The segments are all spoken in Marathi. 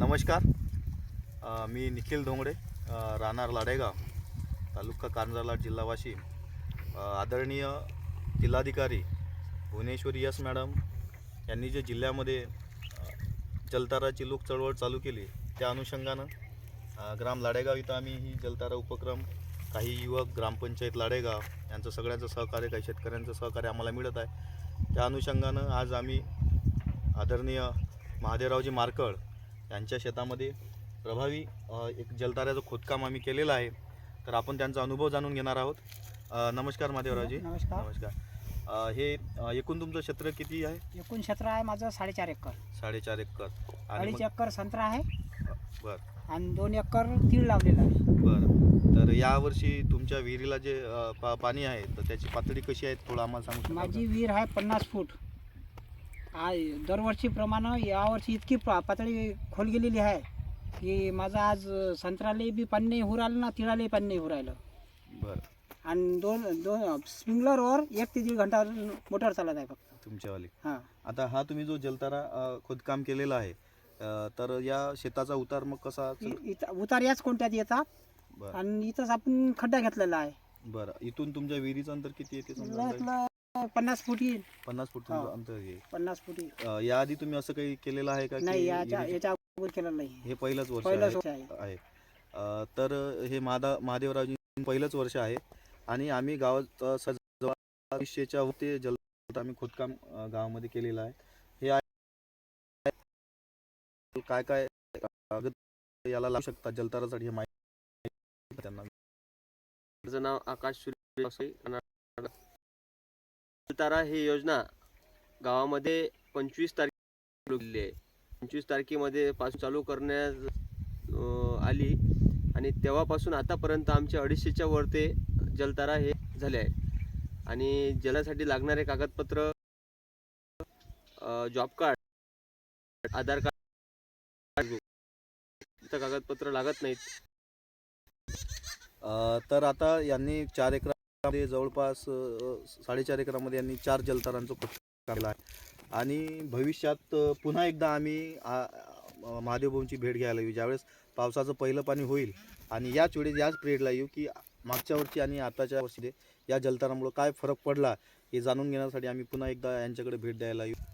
नमस्कार. मी निखिल धोंगडे राहणार लाडेगाव तालुका कारंजालाट जिल्हा वाशिम आदरणीय जिल्हाधिकारी भुवनेश्वरी यस मॅडम यांनी जे जिल्ह्यामध्ये जलताराची लोक चळवळ चालू केली त्या अनुषंगानं ग्राम लाडेगाव इथं आम्ही ही जलतारा उपक्रम काही युवक ग्रामपंचायत लाडेगाव यांचं सगळ्यांचं सहकार्य काही शेतकऱ्यांचं सहकार्य आम्हाला मिळत आहे. त्या अनुषंगानं आज आम्ही आदरणीय महादेवरावजी मारकळ यांच्या शेतामध्ये प्रभावी एक जलताऱ्याचं खोदकाम आम्ही केलेलं आहे. तर आपण त्यांचा अनुभव जाणून घेणार आहोत. नमस्कार महादेवरावजी नमस्कार. नमस्कार. अ, हे एकूण तुमचं क्षेत्र किती आहे? एकूण क्षेत्र आहे माझं साडेचार एकर. साडेचार एकर. अडीच एकर संत्रा आहे. बरं. आणि दोन एकर तीळ लावलेला आहे. बरं. तर यावर्षी तुमच्या विहिरीला जे पा पाणी आहे तर त्याची पातळी कशी आहे थोडं आम्हाला सांगू माझी विहीर आहे पन्नास फूट. आ दरवर्षीप्रमाणे यावर्षी इतकी पातळी खोल गेलेली आहे की माझं आज संत्र्याला बी पाणी नाही होऊ राहिलं ना तिळालाही पाणी नाही होऊ राहिलं? बरं. आणि दोन दोन स्प्रिंकलरवर एक ते दीड घंटा मोटर चालत आहे फक्त. तुमच्यावाली. हां. आता हा तुम्ही जो जलतारा अ, खोदकाम केलेला आहे अ, तर या शेताचा उतार मग कसा असेल? इ- इथं उतार याच कोणत्यात येतात. बरं. आणि इथंच आपण खड्डा घेतलेला आहे. बरं. इथून तुमच्या विहिरीचं अंतर किती येते समजा अंदाजे? यातलं पन्नास फूट येईल. पन्नास फूट हा. अंतर आहे. पन्नास फूट येईल. अ, याआधी तुम्ही असं काही केलेलं आहे का की नाही याच्या अगोदर केलेलं नाही हे पहिलंच वर्ष पहिलंच आहे? वर्ष आहे. आहे. अ, तर हे महादा महादेवरावजी पहिलंच वर्ष आहे आणि आम्ही गावात अ, सज- वीसशेच्या ते जल आम्ही खोदकाम अ, गावामध्ये केलेलं आहे. हे आहे काय काय कागद याला लागू शकतात जलतारासाठी हे माहिती त्यांना माझं नाव आकाश सूर्य वसई, अनाड. तारा ही योजना गावामध्ये पंचवीस तारखे आहे. पंचवीस तारखेमध्ये पास चालू करण्यात आली. आणि तेव्हापासून आतापर्यंत आमच्या अडीचशेच्या वर ते जलतारा हे झाले आहे. आणि जलासाठी लागणारे कागदपत्र जॉब कार्ड आधार कार्ड कागदपत्र लागत नाहीत. तर आता यांनी चार एकरामध्ये जवळपास साडेचार एकरामध्ये यांनी चार जलतारांचं खोदकाम केलं आहे. आणि भविष्यात पुन्हा एकदा आम्ही महादेवभाऊंची भेट घ्यायला येऊ. ज्यावेळेस पावसाचं पहिलं पाणी होईल आणि याच वेळेस याच पिरियडला येऊ की मागच्या वर्षी आणि आताच्या वर्षी या जलतारामुळं काय फरक पडला हे जाणून घेण्यासाठी आम्ही पुन्हा एकदा यांच्याकडे भेट द्यायला येऊ.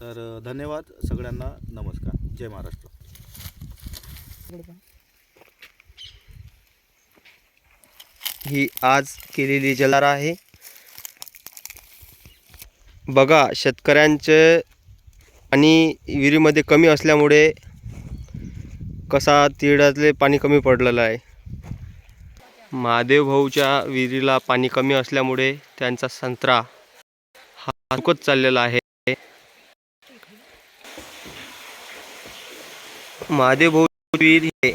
तर धन्यवाद सगळ्यांना. नमस्कार. जय महाराष्ट्र. ही आज केलेली जलारा आहे. बघा शेतकऱ्यांचे आणि विहिरीमध्ये कमी असल्यामुळे कसा तिळातले पाणी कमी पडलेलं आहे. महादेव भाऊच्या विहिरीला पाणी कमी असल्यामुळे त्यांचा संत्रा हा सुकत चाललेला आहे. महादेव भाऊ विहीर हे